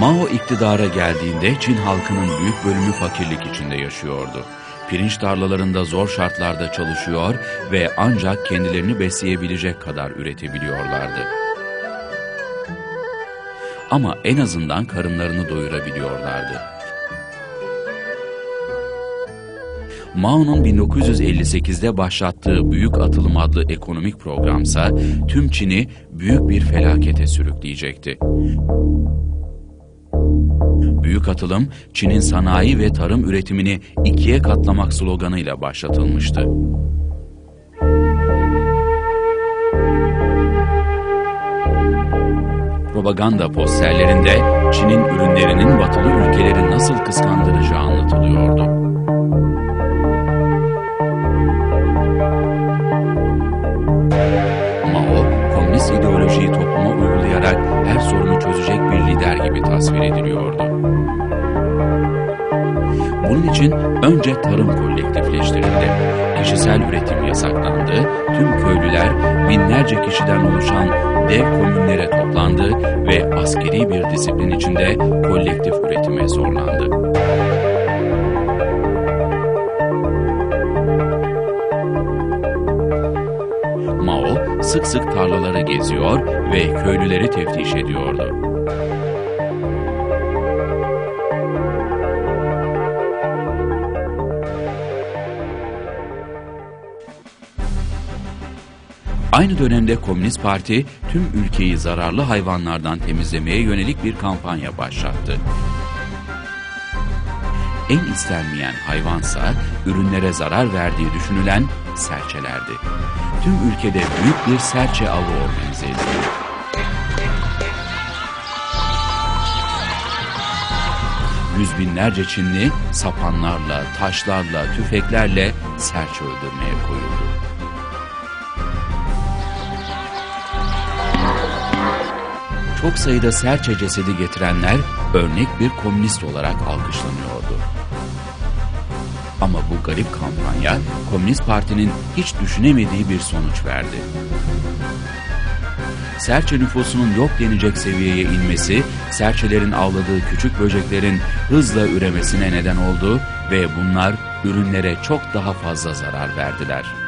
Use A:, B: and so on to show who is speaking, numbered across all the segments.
A: Mao iktidara geldiğinde Çin halkının büyük bölümü fakirlik içinde yaşıyordu. Pirinç tarlalarında zor şartlarda çalışıyor ve ancak kendilerini besleyebilecek kadar üretebiliyorlardı. Ama en azından karınlarını doyurabiliyorlardı. Mao'nun 1958'de başlattığı Büyük Atılım adlı ekonomik programsa tüm Çin'i büyük bir felakete sürükleyecekti. Büyük atılım, Çin'in sanayi ve tarım üretimini ikiye katlamak sloganıyla başlatılmıştı. Propaganda posterlerinde Çin'in ürünlerinin batılı ülkeleri nasıl kıskandıracağı anlatılıyordu. İdeolojiyi topluma uygulayarak her sorunu çözecek bir lider gibi tasvir ediliyordu. Bunun için önce tarım kolektifleştirildi. Kişisel üretim yasaklandı, tüm köylüler binlerce kişiden oluşan dev komünlere toplandı ve askeri bir disiplin içinde kolektif üretime zorlandı. Mao sık sık tarlaları geziyor ve köylüleri teftiş ediyordu. Aynı dönemde Komünist Parti tüm ülkeyi zararlı hayvanlardan temizlemeye yönelik bir kampanya başlattı. En istenmeyen hayvansa ürünlere zarar verdiği düşünülen serçelerdi. Tüm ülkede büyük bir serçe avı organize edildi. Yüz binlerce Çinli sapanlarla, taşlarla, tüfeklerle serçe öldürmeye koyuldu. Çok sayıda serçe cesedi getirenler örnek bir komünist olarak alkışlanıyordu. Ama bu garip kampanya Komünist Parti'nin hiç düşünemediği bir sonuç verdi. Serçe nüfusunun yok denecek seviyeye inmesi, serçelerin avladığı küçük böceklerin hızla üremesine neden oldu ve bunlar ürünlere çok daha fazla zarar verdiler.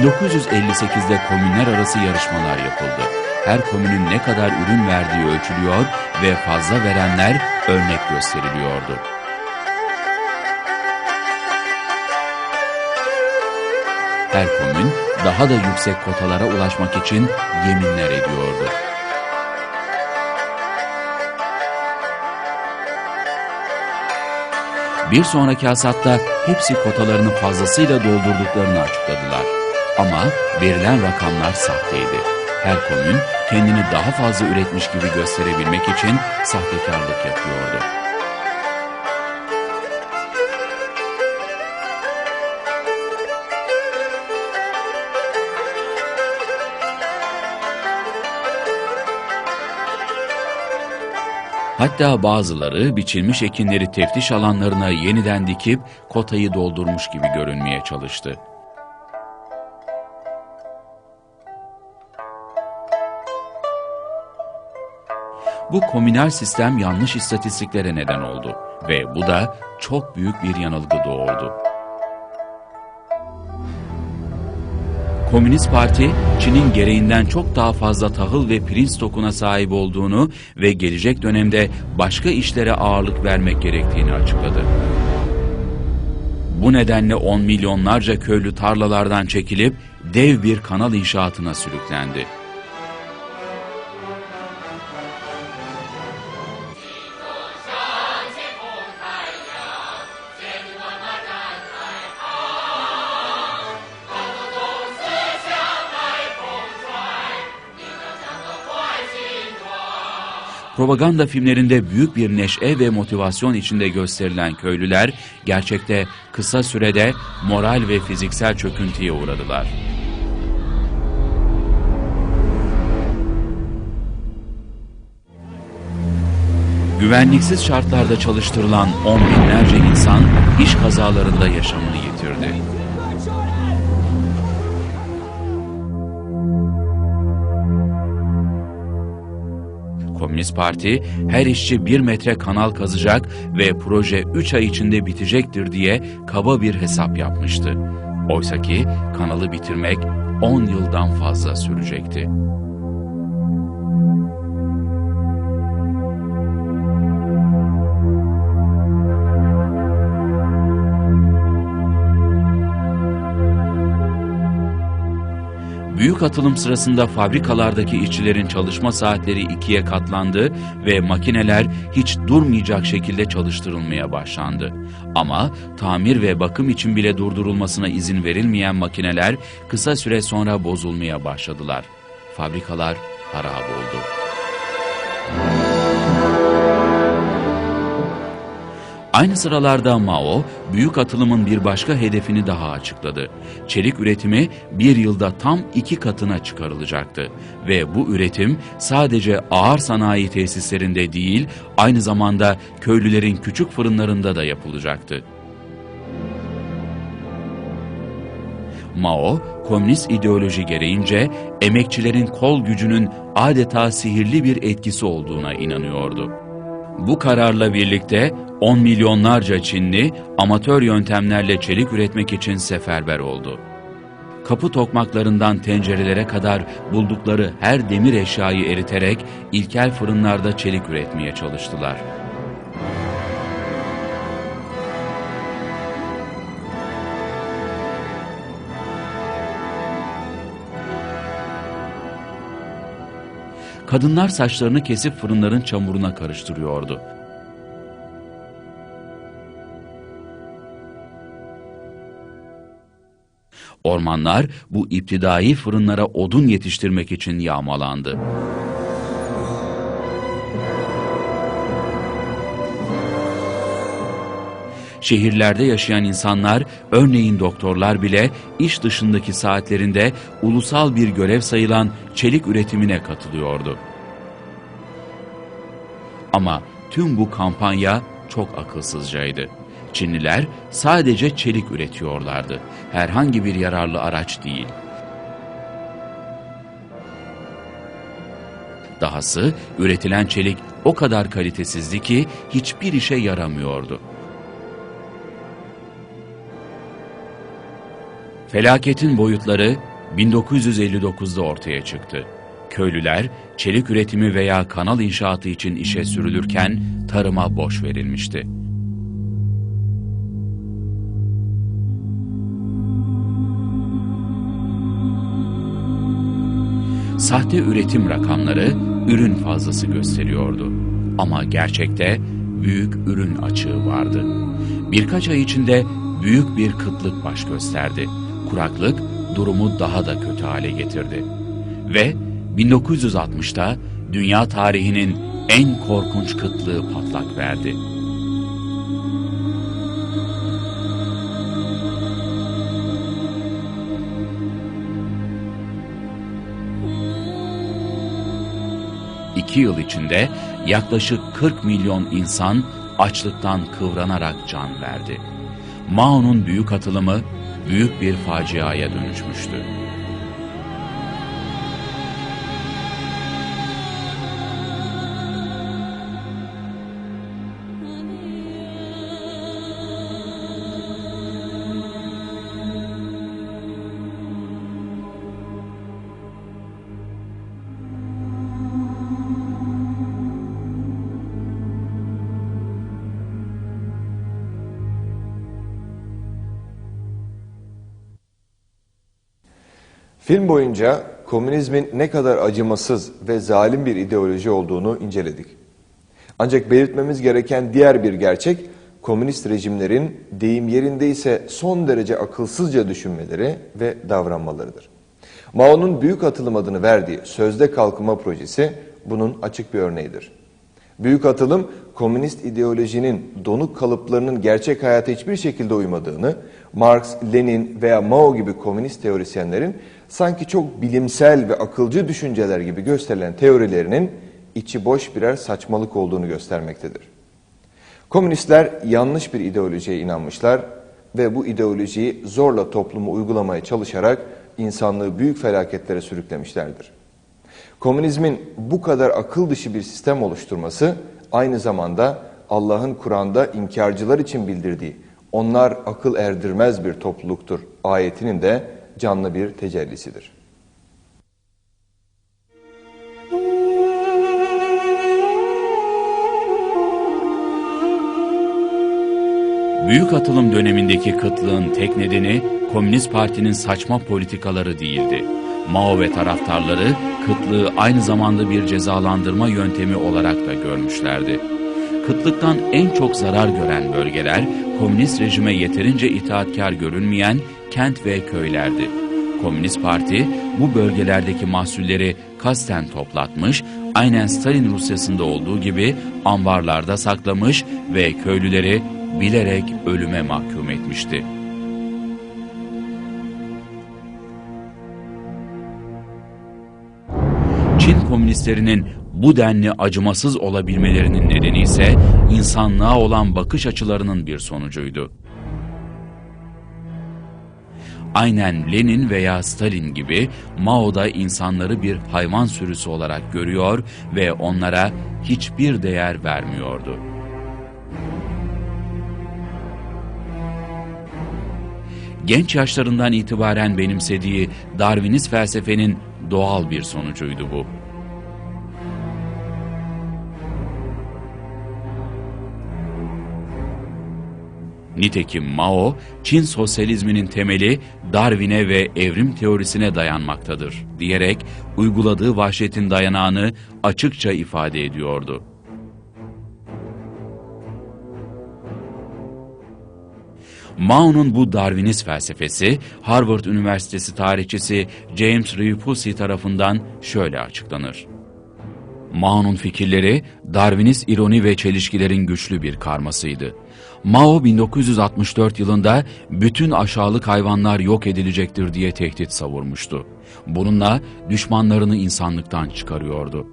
A: ...1958'de komünler arası yarışmalar yapıldı. Her komünün ne kadar ürün verdiği ölçülüyor ve fazla verenler örnek gösteriliyordu. Her komün daha da yüksek kotalara ulaşmak için yeminler ediyordu. Bir sonraki hasatta hepsi kotalarını fazlasıyla doldurduklarını açıkladılar. Ama verilen rakamlar sahteydi. Her komün kendini daha fazla üretmiş gibi gösterebilmek için sahtekarlık yapıyordu. Hatta bazıları biçilmiş ekinleri teftiş alanlarına yeniden dikip kotayı doldurmuş gibi görünmeye çalıştı. Bu komünal sistem yanlış istatistiklere neden oldu ve bu da çok büyük bir yanılgı doğurdu. Komünist Parti, Çin'in gereğinden çok daha fazla tahıl ve pirinç stokuna sahip olduğunu ve gelecek dönemde başka işlere ağırlık vermek gerektiğini açıkladı. Bu nedenle on milyonlarca köylü tarlalardan çekilip dev bir kanal inşaatına sürüklendi. Propaganda filmlerinde büyük bir neşe ve motivasyon içinde gösterilen köylüler gerçekte kısa sürede moral ve fiziksel çöküntüye uğradılar. Güvenliksiz şartlarda çalıştırılan on binlerce insan iş kazalarında yaşamını Komünist Parti her işçi bir metre kanal kazacak ve proje 3 ay içinde bitecektir diye kaba bir hesap yapmıştı. Oysaki kanalı bitirmek 10 yıldan fazla sürecekti. Büyük atılım sırasında fabrikalardaki işçilerin çalışma saatleri ikiye katlandı ve makineler hiç durmayacak şekilde çalıştırılmaya başlandı. Ama tamir ve bakım için bile durdurulmasına izin verilmeyen makineler kısa süre sonra bozulmaya başladılar. Fabrikalar harap oldu. Aynı sıralarda Mao, büyük atılımın bir başka hedefini daha açıkladı. Çelik üretimi bir yılda tam iki katına çıkarılacaktı. Ve bu üretim sadece ağır sanayi tesislerinde değil, aynı zamanda köylülerin küçük fırınlarında da yapılacaktı. Mao, komünist ideoloji gereğince emekçilerin kol gücünün adeta sihirli bir etkisi olduğuna inanıyordu. Bu kararla birlikte 10 milyonlarca Çinli amatör yöntemlerle çelik üretmek için seferber oldu. Kapı tokmaklarından tencerelere kadar buldukları her demir eşyayı eriterek ilkel fırınlarda çelik üretmeye çalıştılar. Kadınlar saçlarını kesip fırınların çamuruna karıştırıyordu. Ormanlar bu iptidai fırınlara odun yetiştirmek için yağmalandı. Şehirlerde yaşayan insanlar, örneğin doktorlar bile iş dışındaki saatlerinde ulusal bir görev sayılan çelik üretimine katılıyordu. Ama tüm bu kampanya çok akılsızcaydı. Çinliler sadece çelik üretiyorlardı. Herhangi bir yararlı araç değil. Dahası üretilen çelik o kadar kalitesizdi ki hiçbir işe yaramıyordu. Felaketin boyutları 1959'da ortaya çıktı. Köylüler çelik üretimi veya kanal inşaatı için işe sürülürken tarıma boş verilmişti. Sahte üretim rakamları ürün fazlası gösteriyordu. Ama gerçekte büyük ürün açığı vardı. Birkaç ay içinde büyük bir kıtlık baş gösterdi. Kuraklık durumu daha da kötü hale getirdi. Ve 1960'ta dünya tarihinin en korkunç kıtlığı patlak verdi. İki yıl içinde yaklaşık 40 milyon insan açlıktan kıvranarak can verdi. Mao'nun büyük atılımı büyük bir faciaya dönüşmüştü.
B: Film boyunca komünizmin ne kadar acımasız ve zalim bir ideoloji olduğunu inceledik. Ancak belirtmemiz gereken diğer bir gerçek, komünist rejimlerin deyim yerindeyse son derece akılsızca düşünmeleri ve davranmalarıdır. Mao'nun Büyük Atılım adını verdiği Sözde Kalkınma Projesi bunun açık bir örneğidir. Büyük Atılım, komünist ideolojinin donuk kalıplarının gerçek hayata hiçbir şekilde uymadığını, Marx, Lenin veya Mao gibi komünist teorisyenlerin sanki çok bilimsel ve akılcı düşünceler gibi gösterilen teorilerinin içi boş birer saçmalık olduğunu göstermektedir. Komünistler yanlış bir ideolojiye inanmışlar ve bu ideolojiyi zorla topluma uygulamaya çalışarak insanlığı büyük felaketlere sürüklemişlerdir. Komünizmin bu kadar akıl dışı bir sistem oluşturması aynı zamanda Allah'ın Kur'an'da inkarcılar için bildirdiği onlar akıl erdirmez bir topluluktur ayetinin de canlı bir tecellisidir.
A: Büyük atılım dönemindeki kıtlığın tek nedeni Komünist Parti'nin saçma politikaları değildi. Mao ve taraftarları kıtlığı aynı zamanda bir cezalandırma yöntemi olarak da görmüşlerdi. Kıtlıktan en çok zarar gören bölgeler komünist rejime yeterince itaatkar görünmeyen kent ve köylerdi. Komünist Parti bu bölgelerdeki mahsulleri kasten toplatmış, aynen Stalin Rusyası'nda olduğu gibi ambarlarda saklamış ve köylüleri bilerek ölüme mahkum etmişti. Komünistlerinin bu denli acımasız olabilmelerinin nedeni ise insanlığa olan bakış açılarının bir sonucuydu. Aynen Lenin veya Stalin gibi Mao da insanları bir hayvan sürüsü olarak görüyor ve onlara hiçbir değer vermiyordu. Genç yaşlarından itibaren benimsediği Darwinist felsefenin doğal bir sonucuydu bu. Nitekim Mao, Çin sosyalizminin temeli Darwin'e ve evrim teorisine dayanmaktadır diyerek uyguladığı vahşetin dayanağını açıkça ifade ediyordu. Mao'nun bu Darwinist felsefesi Harvard Üniversitesi tarihçisi James Repucci tarafından şöyle açıklanır. Mao'nun fikirleri Darwinist ironi ve çelişkilerin güçlü bir karmasıydı. Mao 1964 yılında bütün aşağılık hayvanlar yok edilecektir diye tehdit savurmuştu. Bununla düşmanlarını insanlıktan çıkarıyordu.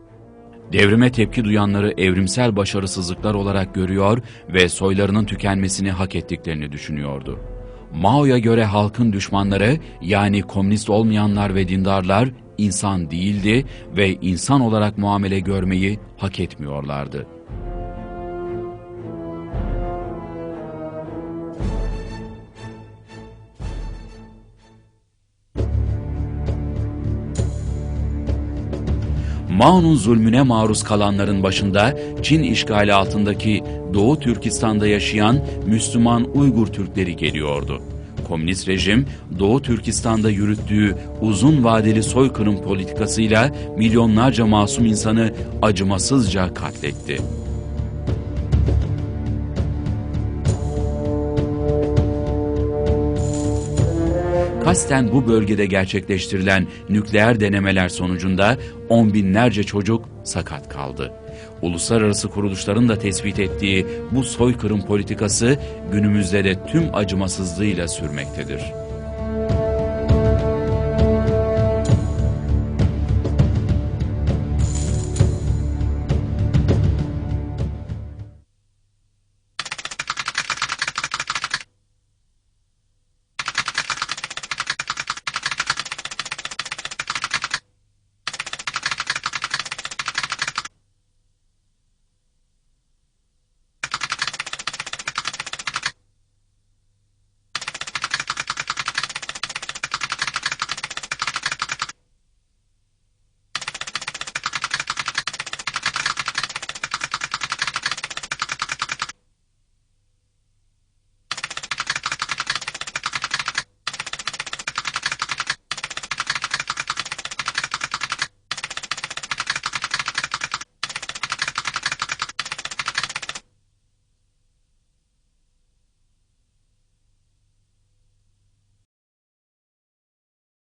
A: Devrime tepki duyanları evrimsel başarısızlıklar olarak görüyor ve soylarının tükenmesini hak ettiklerini düşünüyordu. Mao'ya göre halkın düşmanları yani komünist olmayanlar ve dindarlar insan değildi ve insan olarak muamele görmeyi hak etmiyorlardı. Mao'nun zulmüne maruz kalanların başında Çin işgali altındaki Doğu Türkistan'da yaşayan Müslüman Uygur Türkleri geliyordu. Komünist rejim Doğu Türkistan'da yürüttüğü uzun vadeli soykırım politikasıyla milyonlarca masum insanı acımasızca katletti. Kasten bu bölgede gerçekleştirilen nükleer denemeler sonucunda on binlerce çocuk sakat kaldı. Uluslararası kuruluşların da tespit ettiği bu soykırım politikası günümüzde de tüm acımasızlığıyla sürmektedir.